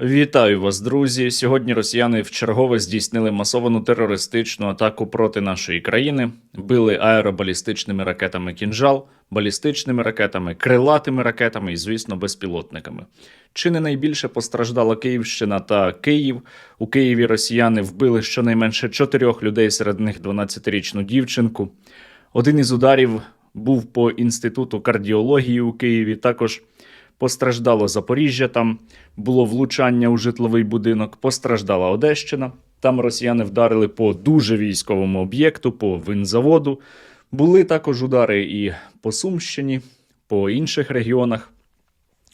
Вітаю вас, друзі. Сьогодні росіяни вчергове здійснили масовану терористичну атаку проти нашої країни, били аеробалістичними ракетами кінжал, балістичними ракетами, крилатими ракетами і, звісно, безпілотниками. Чи не найбільше постраждала Київщина та Київ? У Києві росіяни вбили щонайменше чотирьох людей, серед них 12-річну дівчинку. Один із ударів був по інституту кардіології у Києві. Також Постраждало Запоріжжя, там було влучання у житловий будинок, постраждала Одещина. Там росіяни вдарили по дуже військовому об'єкту, по винзаводу. Були також удари і по Сумщині, по інших регіонах.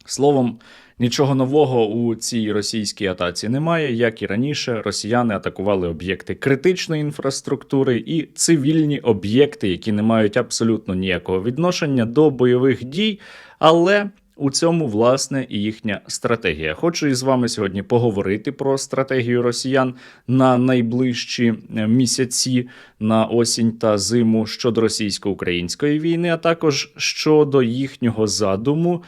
Словом, нічого нового у цій російській атаці немає. Як і раніше, росіяни атакували об'єкти критичної інфраструктури і цивільні об'єкти, які не мають абсолютно ніякого відношення до бойових дій, але у цьому власне і їхня стратегія. Хочу із вами сьогодні поговорити про стратегію росіян на найближчі е, місяці на осінь та зиму щодо російсько-української війни, а також щодо їхнього задуму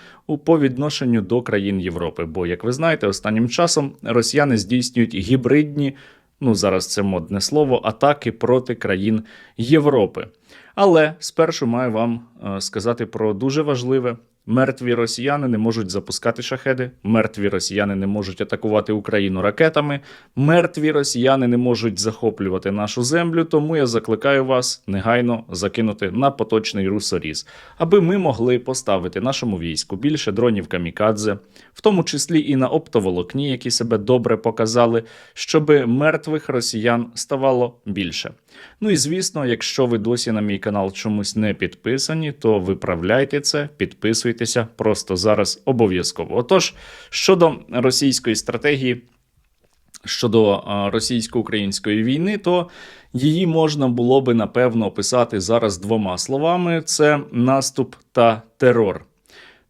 по відношенню до країн Європи. Бо, як ви знаєте, останнім часом росіяни здійснюють гібридні. Ну, зараз це модне слово, атаки проти країн Європи. Але спершу маю вам е, сказати про дуже важливе. Мертві росіяни не можуть запускати шахеди, мертві росіяни не можуть атакувати Україну ракетами, мертві росіяни не можуть захоплювати нашу землю. Тому я закликаю вас негайно закинути на поточний русоріз, аби ми могли поставити нашому війську більше дронів камікадзе, в тому числі і на оптоволокні, які себе добре показали, щоб мертвих росіян ставало більше. Ну і звісно, якщо ви досі на мій канал чомусь не підписані, то виправляйте це, підписуйтеся просто зараз обов'язково. Отож, щодо російської стратегії. Щодо російсько-української війни, то її можна було би напевно описати зараз двома словами: це наступ та терор.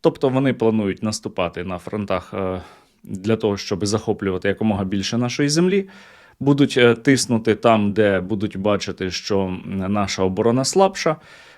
Тобто вони планують наступати на фронтах е, для того, щоб захоплювати якомога більше нашої землі будуть е, тиснути там, де будуть бачити, що наша оборона слабша.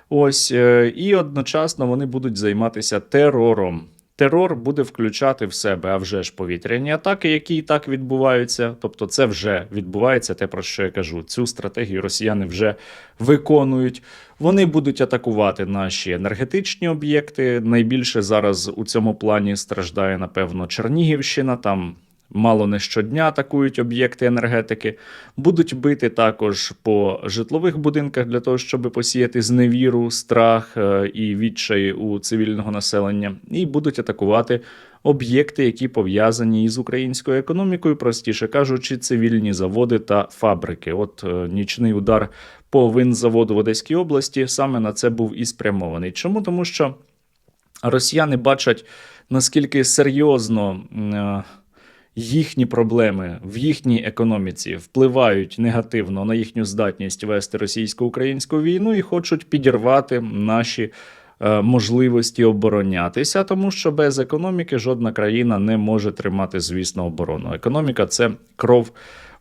Ось е, і одночасно вони будуть займатися терором. Терор буде включати в себе а вже ж повітряні атаки, які і так відбуваються. Тобто, це вже відбувається, те про що я кажу. Цю стратегію росіяни вже виконують. Вони будуть атакувати наші енергетичні об'єкти. Найбільше зараз у цьому плані страждає, напевно, Чернігівщина. Там мало не щодня атакують об'єкти енергетики, будуть бити також по житлових будинках для того, щоб посіяти зневіру, страх е, і відчай у цивільного населення, і будуть атакувати. Об'єкти, які пов'язані із українською економікою, простіше кажучи, цивільні заводи та фабрики. От е, нічний удар по винзаводу в Одеській області саме на це був і спрямований. Чому? Тому що росіяни бачать наскільки серйозно. Їхні проблеми в їхній економіці впливають негативно на їхню здатність вести російсько-українську війну і хочуть підірвати наші. Е, можливості оборонятися, тому що без економіки жодна країна не може тримати, звісно, оборону. Економіка це кров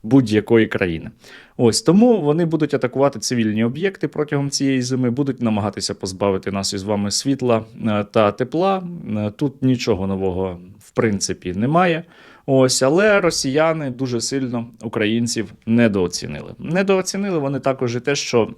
будь-якої країни. Ось тому вони будуть атакувати цивільні об'єкти протягом цієї зими, будуть намагатися позбавити нас із вами світла е, та тепла. Е, тут нічого нового в принципі немає. Ось, але росіяни дуже сильно українців недооцінили. Недооцінили вони також і те, що.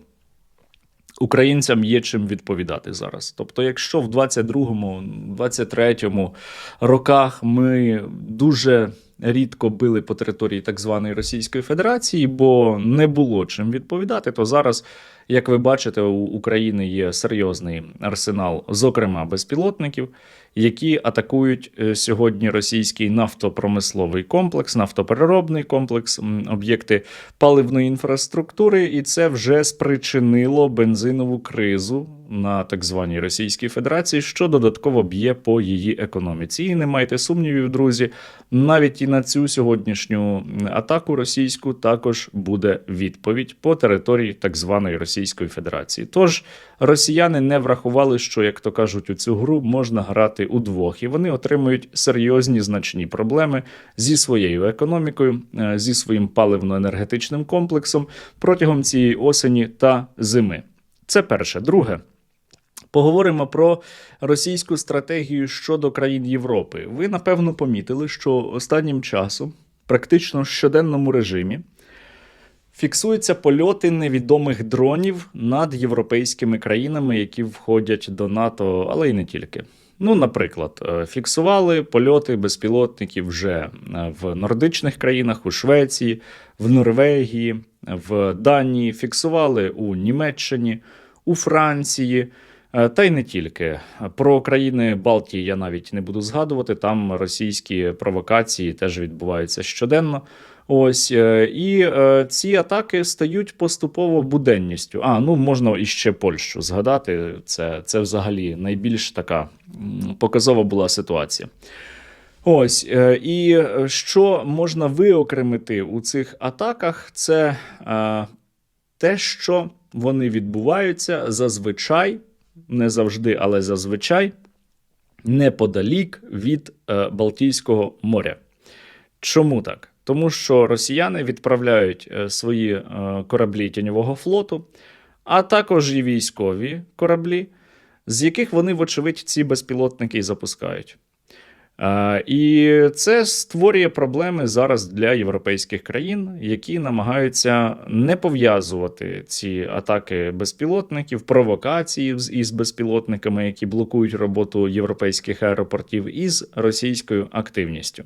Українцям є чим відповідати зараз. Тобто, якщо в 22-му, 23-му роках ми дуже рідко били по території так званої Російської Федерації, бо не було чим відповідати, то зараз, як ви бачите, у України є серйозний арсенал, зокрема безпілотників які атакують е, сьогодні російський нафтопромисловий комплекс, нафтопереробний комплекс, об'єкти паливної інфраструктури, і це вже спричинило бензинову кризу на так званій Російській Федерації, що додатково б'є по її економіці. І не майте сумнівів, друзі, навіть і на цю сьогоднішню атаку російську також буде відповідь по території так званої Російської Федерації. Тож росіяни не врахували, що як то кажуть, у цю гру можна грати удвох, і вони отримують серйозні значні проблеми зі своєю економікою, е, зі своїм паливно-енергетичним комплексом протягом цієї осені та зими. Це перше. Друге. Поговоримо про російську стратегію щодо країн Європи. Ви напевно помітили, що останнім часом, практично в щоденному режимі, фіксуються польоти невідомих дронів над європейськими країнами, які входять до НАТО, але й не тільки. Ну, наприклад, е, фіксували польоти безпілотників вже е, в нордичних країнах, у Швеції, в Норвегії, в Данії, фіксували у Німеччині, у Франції. Е, Та й не тільки про країни Балтії я навіть не буду згадувати. Там російські провокації теж відбуваються щоденно. Ось е, і е, ці атаки стають поступово буденністю. А ну можна іще Польщу згадати. Це, це взагалі найбільш така показова була ситуація. Ось е, і що можна виокремити у цих атаках, це те, що вони відбуваються зазвичай, не завжди, але зазвичай неподалік від Балтійського моря. Чому так? Тому що росіяни відправляють е, свої е, кораблі тіньового флоту, а також і військові кораблі, з яких вони, вочевидь, ці безпілотники запускають. Е, І це створює проблеми зараз для європейських країн, які намагаються не пов'язувати ці атаки безпілотників, провокації із безпілотниками, які блокують роботу європейських аеропортів, із російською активністю.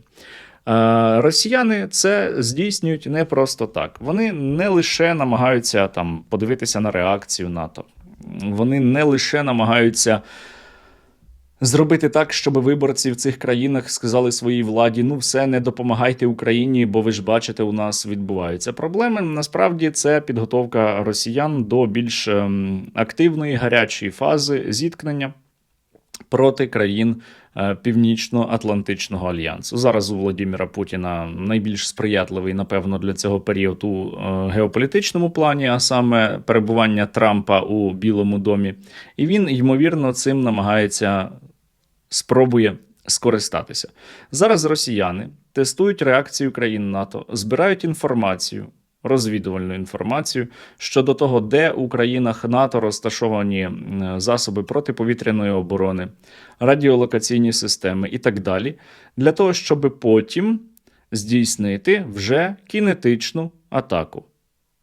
Е, Росіяни це здійснюють не просто так. Вони не лише намагаються там подивитися на реакцію НАТО, вони не лише намагаються зробити так, щоб виборці в цих країнах сказали своїй владі: ну все, не допомагайте Україні, бо ви ж бачите, у нас відбуваються проблеми. Насправді це підготовка росіян до більш ем, активної гарячої фази зіткнення проти країн Північно-Атлантичного альянсу. Зараз у Володимира Путіна найбільш сприятливий, напевно, для цього період у е, геополітичному плані, а саме перебування Трампа у Білому домі. І він, ймовірно, цим намагається спробує скористатися. Зараз росіяни тестують реакцію країн НАТО, збирають інформацію. Розвідувальну інформацію щодо того, де у країнах НАТО розташовані засоби протиповітряної оборони, радіолокаційні системи і так далі, для того, щоб потім здійснити вже кінетичну атаку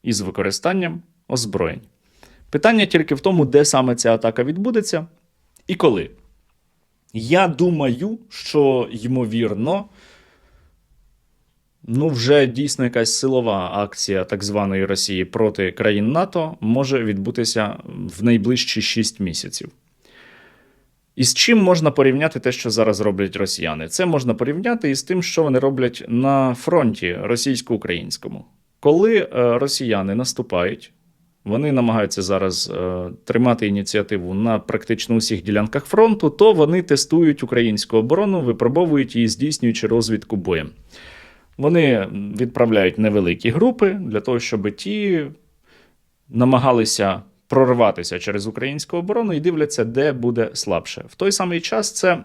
із використанням озброєнь. Питання тільки в тому, де саме ця атака відбудеться і коли. Я думаю, що ймовірно, ну, вже дійсно якась силова акція так званої Росії проти країн НАТО може відбутися в найближчі 6 місяців. І з чим можна порівняти те, що зараз роблять росіяни? Це можна порівняти із тим, що вони роблять на фронті російсько-українському. Коли е, росіяни наступають, вони намагаються зараз е, тримати ініціативу на практично усіх ділянках фронту, то вони тестують українську оборону, випробовують її, здійснюючи розвідку боєм. Вони відправляють невеликі групи для того, щоб ті намагалися прорватися через українську оборону і дивляться, де буде слабше. В той самий час це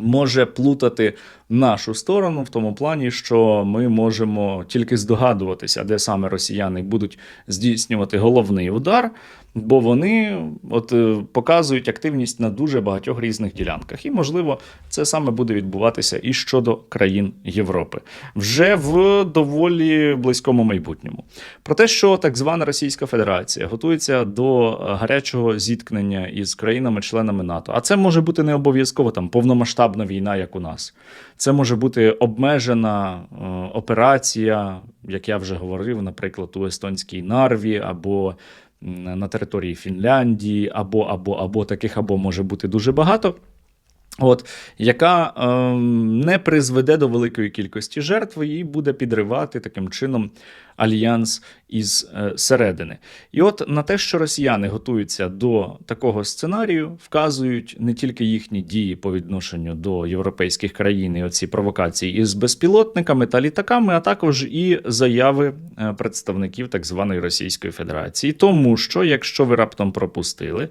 може плутати нашу сторону в тому плані, що ми можемо тільки здогадуватися, де саме росіяни будуть здійснювати головний удар, бо вони от е, показують активність на дуже багатьох різних ділянках. І, можливо, це саме буде відбуватися і щодо країн Європи вже в доволі близькому майбутньому. Про те, що так звана Російська Федерація готується до гарячого зіткнення із країнами-членами НАТО, а це може бути не обов'язково там повномасштабна війна, як у нас. Це може бути обмежена е, операція, як я вже говорив, наприклад, у естонській Нарві або на території Фінляндії, або, або, або таких або може бути дуже багато. От, яка ем, не призведе до великої кількості жертв і буде підривати таким чином альянс із е, середини. І от на те, що росіяни готуються до такого сценарію, вказують не тільки їхні дії по відношенню до європейських країн і оці провокації із безпілотниками та літаками, а також і заяви е, представників так званої Російської Федерації. Тому що, якщо ви раптом пропустили,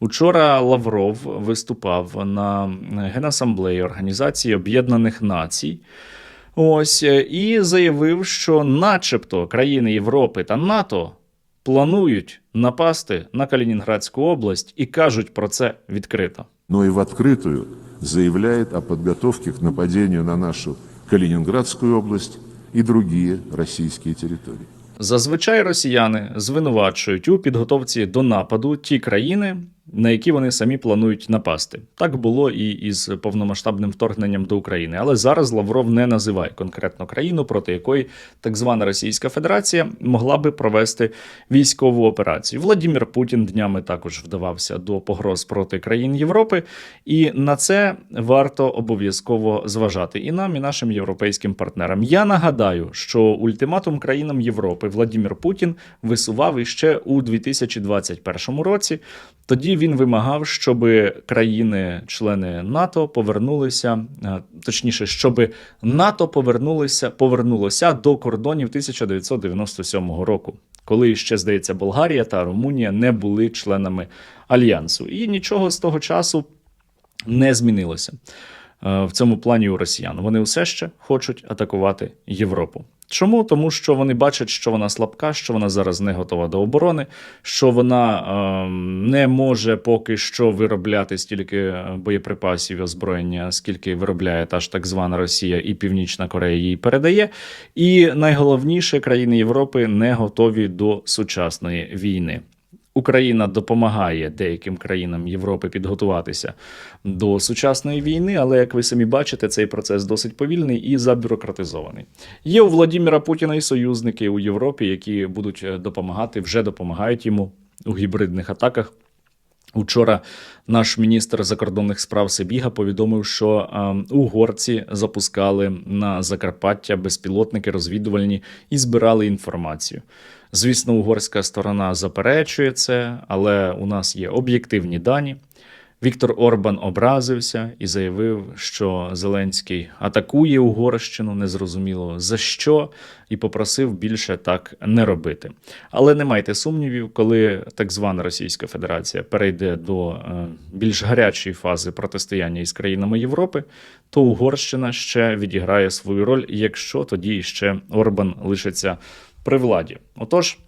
Учора Лавров виступав на Генасамблеї Організації Об'єднаних Націй. Ось е, і заявив, що, начебто, країни Європи та НАТО планують напасти на Калінінградську область і кажуть про це відкрито. но и в открытую заявляет о подготовке к нападению на нашу Калининградскую область и другие российские территории. Зазвичай росіяни звинувачують у підготовці до нападу ті країни, на які вони самі планують напасти. Так було і із повномасштабним вторгненням до України. Але зараз Лавров не називає конкретно країну, проти якої так звана Російська Федерація могла би провести військову операцію. Владімір Путін днями також вдавався до погроз проти країн Європи, і на це варто обов'язково зважати і нам, і нашим європейським партнерам. Я нагадаю, що ультиматум країнам Європи Владімір Путін висував іще у 2021 році. Тоді він вимагав, щоб країни-члени НАТО повернулися, е, точніше, щоб НАТО повернулося, повернулося до кордонів 1997 року, коли ще здається Болгарія та Румунія не були членами альянсу, і нічого з того часу не змінилося в цьому плані у росіян. Вони все ще хочуть атакувати Європу. Чому? Тому що вони бачать, що вона слабка, що вона зараз не готова до оборони, що вона е, не може поки що виробляти стільки е, боєприпасів і озброєння, скільки виробляє та ж так звана Росія і Північна Корея їй передає. І найголовніше країни Європи не готові до сучасної війни. Україна допомагає деяким країнам Європи підготуватися до сучасної війни, але як ви самі бачите, цей процес досить повільний і забюрократизований. Є у Владіміра Путіна і союзники у Європі, які будуть е, допомагати, вже допомагають йому у гібридних атаках. Учора наш міністр закордонних справ Сибіга повідомив, що е, угорці запускали на Закарпаття безпілотники розвідувальні і збирали інформацію. Звісно, угорська сторона заперечує це, але у нас є об'єктивні дані. Віктор Орбан образився і заявив, що Зеленський атакує Угорщину незрозуміло за що, і попросив більше так не робити. Але не майте сумнівів, коли так звана Російська Федерація перейде до е, більш гарячої фази протистояння із країнами Європи, то Угорщина ще відіграє свою роль, якщо тоді ще Орбан лишиться при владі. Отож,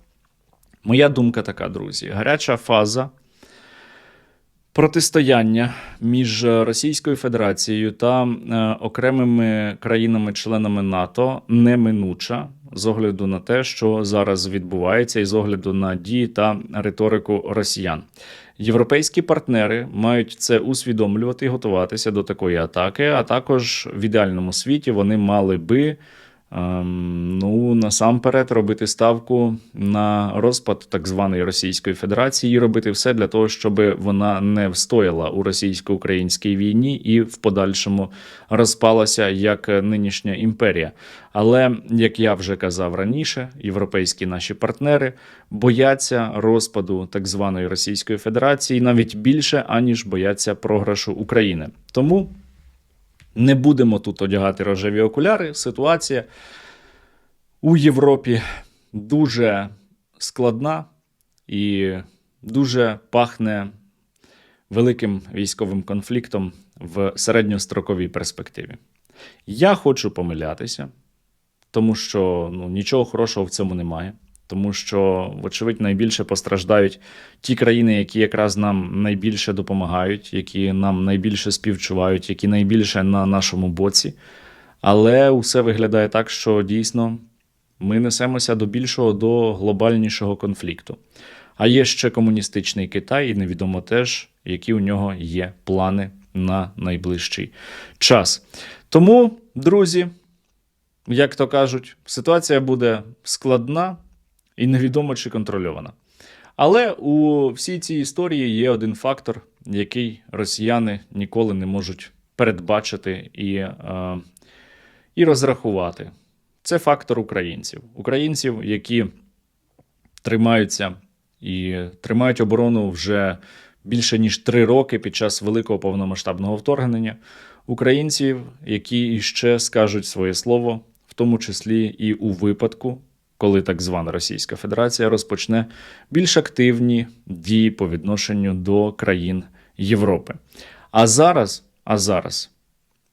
моя думка така, друзі: гаряча фаза протистояння між Російською Федерацією та е, окремими країнами-членами НАТО неминуча з огляду на те, що зараз відбувається, і з огляду на дії та риторику росіян. Європейські партнери мають це усвідомлювати і готуватися до такої атаки. А також в ідеальному світі вони мали би. Ем, ну, насамперед, робити ставку на розпад так званої Російської Федерації і робити все для того, щоб вона не встояла у російсько-українській війні і в подальшому розпалася як нинішня імперія. Але як я вже казав раніше, європейські наші партнери бояться розпаду так званої Російської Федерації навіть більше аніж бояться програшу України. Тому. Не будемо тут одягати рожеві окуляри. Ситуація у Європі дуже складна і дуже пахне великим військовим конфліктом в середньостроковій перспективі. Я хочу помилятися, тому що ну, нічого хорошого в цьому немає. Тому що, вочевидь, найбільше постраждають ті країни, які якраз нам найбільше допомагають, які нам найбільше співчувають, які найбільше на нашому боці. Але усе виглядає так, що дійсно ми несемося до більшого, до глобальнішого конфлікту. А є ще комуністичний Китай, і невідомо теж, які у нього є плани на найближчий час. Тому, друзі, як то кажуть, ситуація буде складна і невідомо чи контрольована. Але у всій цій історії є один фактор, який росіяни ніколи не можуть передбачити і, е, і розрахувати. Це фактор українців. Українців, які тримаються і тримають оборону вже більше ніж три роки під час великого повномасштабного вторгнення. Українців, які іще скажуть своє слово, в тому числі і у випадку, коли так звана Російська Федерація розпочне більш активні дії по відношенню до країн Європи. А зараз, а зараз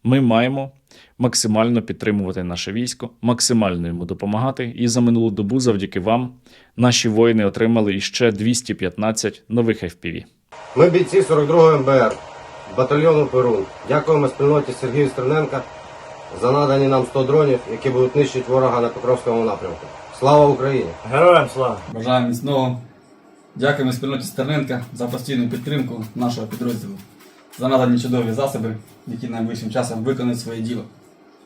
ми маємо максимально підтримувати наше військо, максимально йому допомагати. І за минулу добу, завдяки вам, наші воїни отримали іще 215 нових FPV. Ми бійці 42-го МБР, батальйону Перун. Дякуємо спільноті Сергію Стерненка за надані нам 100 дронів, які будуть нищити ворога на Покровському напрямку. Слава Україні! Героям слава! Бажаємо міцного. Дякуємо спільноті Стерненка за постійну підтримку нашого підрозділу, за надані чудові засоби, які найближчим часом виконають своє діло.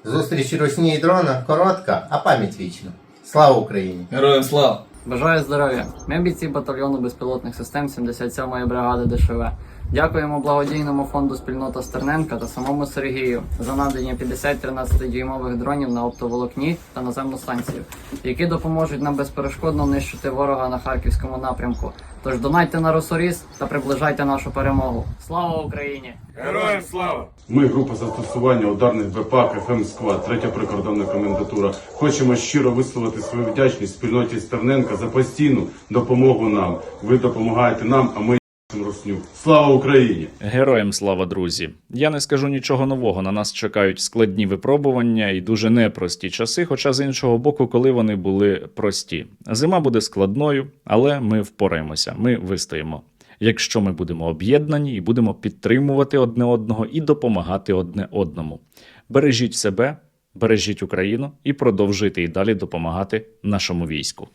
Зустріч русні і дрона коротка, а пам'ять вічна. Слава Україні! Героям слава! Бажаю здоров'я! Ми бійці батальйону безпілотних систем 77-ї бригади ДШВ. Дякуємо благодійному фонду спільнота Стерненка та самому Сергію за надання 50 13-дюймових дронів на оптоволокні та наземну станцію, які допоможуть нам безперешкодно нищити ворога на харківському напрямку. Тож донайте на Росоріс та приближайте нашу перемогу. Слава Україні! Героям слава! Ми, група застосування ударних БПАК ФМ Сквад, третя прикордонна комендатура, хочемо щиро висловити свою вдячність спільноті Стерненка за постійну допомогу нам. Ви допомагаєте нам, а ми русню. Слава Україні! Героям слава, друзі! Я не скажу нічого нового. На нас чекають складні випробування і дуже непрості часи. Хоча з іншого боку, коли вони були прості. Зима буде складною, але ми впораємося, ми вистоїмо. Якщо ми будемо об'єднані і будемо підтримувати одне одного і допомагати одне одному. Бережіть себе, бережіть Україну і продовжуйте і далі допомагати нашому війську.